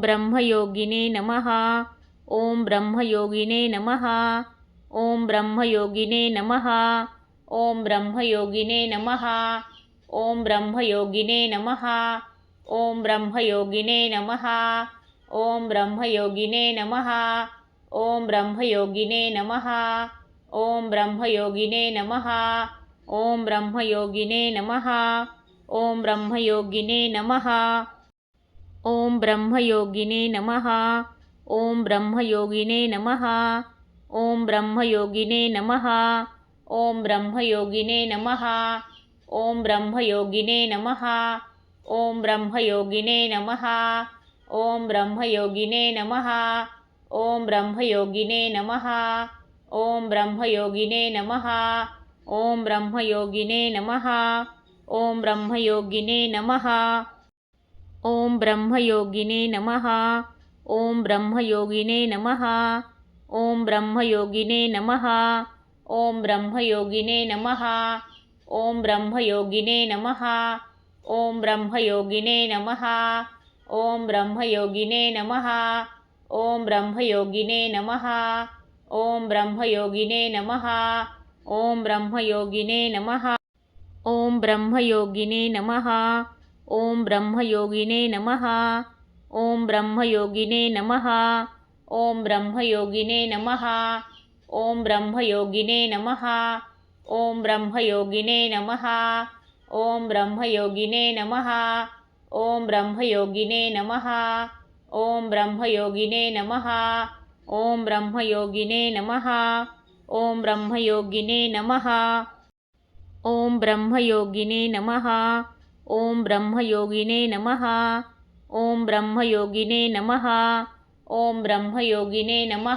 ब्रह्मयोगिने नमः ओम ब्रह्मयोगिने नमः ओम ब्रह्मयोगिने नमः ओम ब्रह्मयोगिने नमः ओम ब्रह्मयोगिने नमः ओम ब्रह्मयोगिने नमः ओम ब्रह्मयोगिने नमः ओम ब्रह्मयोगिने नमः ओम ब्रह्मयोगिने नमः ओम ब्रह्मयोगिने नमः ओम ब्रह्मयोगिने नमः ओम ब्रह्मयोगिने नमः ओम ब्रह्मयोगिने नमः ओम ब्रह्मयोगिने नमः ओम ब्रह्मयोगिने नमः ओम ब्रह्मयोगिने नमः ओम ब्रह्मयोगिने नमः ओम ब्रह्मयोगिने नमः ओम ब्रह्मयोगिने नमः ओम ब्रह्मयोगिने नमः ओम ब्रह्मयोगिने नमः ओम ब्रह्मयोगिने नमः ओम ब्रह्मयोगिने नमः ओम ब्रह्मयोगिने नमः ओम ब्रह्मयोगिने नमः ओम ब्रह्मयोगिने नमः ओम ब्रह्मयोगिने नमः ओम ब्रह्मयोगिने नमः ओम ब्रह्मयोगिने नमः ओम ब्रह्मयोगिने नमः ओम ब्रह्मयोगिने नमः ओम ब्रह्मयोगिने नमः ओम ब्रह्मयोगिने नमः ఓం బ్రహ్మయోగినే నమ ఓం బ్రహ్మయోగినే నమ ఓం బ్రహ్మయోగినే నమ ఓం బ్రహ్మయోగినే నమ ఓం బ్రహ్మయోగినే నమ ఓం బ్రహ్మయోగినే నమ ఓం బ్రహ్మయోగినే నమ ఓం బ్రహ్మయోగినే నమ ఓం బ్రహ్మయోగినే నమ ఓం బ్రహ్మయోగినే నమ ఓం బ్రహ్మయోగినే నమ ఓం బ్రహ్మయోగినే నమ ఓం బ్రహ్మయోగినే నమ ఓం బ్రహ్మయోగినే నమ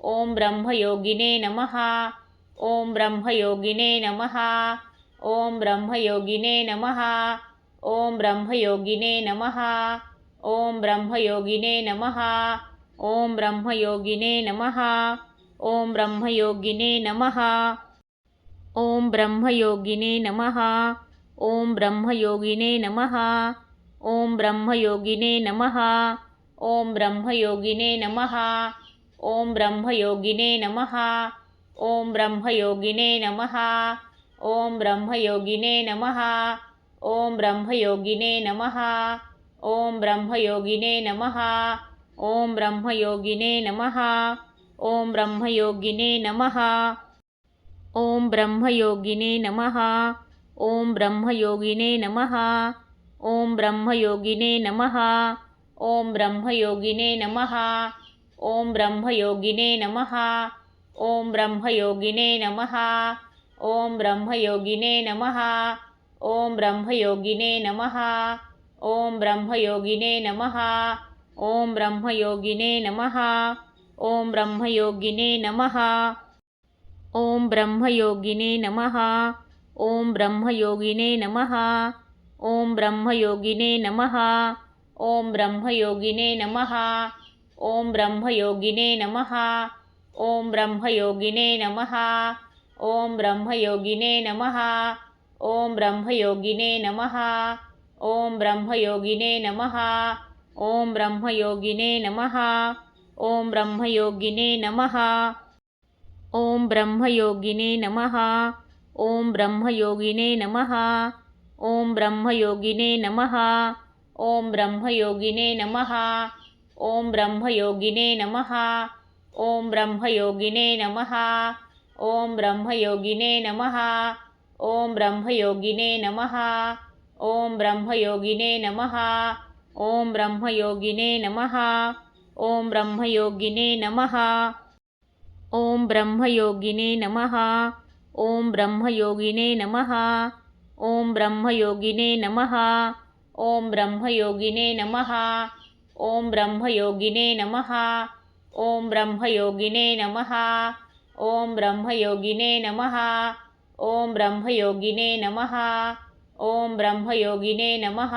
ఓం బ్రహ్మయోగినే నమ ఓం బ్రహ్మయోగినే నమ ఓం బ్రహ్మయోగినే నమ ఓం బ్రహ్మయోగినే నమ ఓం బ్రహ్మయోగినే నమ ఓం బ్రహ్మయోగినే నమ ఓం బ్రహ్మయోగినే నమ ఓం బ్రహ్మయోగినే నమ ఓం బ్రహ్మయోగినే నమ ఓం బ్రహ్మయోగినే నమ ఓం బ్రహ్మయోగినే నమ ఓం బ్రహ్మయోగినే నమ ఓం బ్రహ్మయోగినే నమ ఓం బ్రహ్మయోగినే నమ ఓం బ్రహ్మయోగినే నమ ఓం బ్రహ్మయోగినే నమ ఓం బ్రహ్మయోగినే నమ ఓం బ్రహ్మయోగినే నమ ఓం బ్రహ్మయోగినే నమ ఓం బ్రహ్మయోగినే నమ ఓం బ్రహ్మయోగినే నమ ఓం బ్రహ్మయోగినే నమ ఓం బ్రహ్మయోగినే నమ ఓం బ్రహ్మయోగినే నమ ఓం బ్రహ్మయోగినే నమ ఓం బ్రహ్మయోగినే నమ ఓం బ్రహ్మయోగినే నమ ఓం బ్రహ్మయోగినే నమ ఓం బ్రహ్మయోగినే నమ ఓం బ్రహ్మయోగినే నమ ॐ ब्रह्मयोगिने नमः ॐ ब्रह्मयोगिने नमः ॐ ब्रह्मयोगिने नमः ॐ ब्रह्मयोगिने नमः ॐ ब्रह्मयोगिने नमः ॐ ब्रह्मयोगिने नमः ॐ ब्रह्मयोगिने नमः ॐ ब्रह्मयोगिने नमः ॐ ब्रह्मयोगिने नमः ॐ ब्रह्मयोगिने नमः ॐ ब्रह्मयोगिने नमः ఓం బ్రహ్మయోగినే నమ ఓం బ్రహ్మయోగినే నమ ఓం బ్రహ్మయోగినే నమ ఓం బ్రహ్మయోగినే నమ ఓం బ్రహ్మయోగినే నమ ఓం బ్రహ్మయోగినే నమ ఓం బ్రహ్మయోగినే నమ ఓం బ్రహ్మయోగినే నమ ఓం బ్రహ్మయోగినే నమ ఓం బ్రహ్మయోగినే నమ ఓం బ్రహ్మయోగినే నమ ओम ब्रह्मयोगिने नमः। ओम ब्रह्मयोगिने नमः। ओम ब्रह्मयोगिने नमः। ओम ब्रह्मयोगिने नमः। ओम ब्रह्मयोगिने नमः। ओम ब्रह्मयोगिने नमः। ओम ब्रह्मयोगिने नमः। ओम ब्रह्मयोगिने नमः।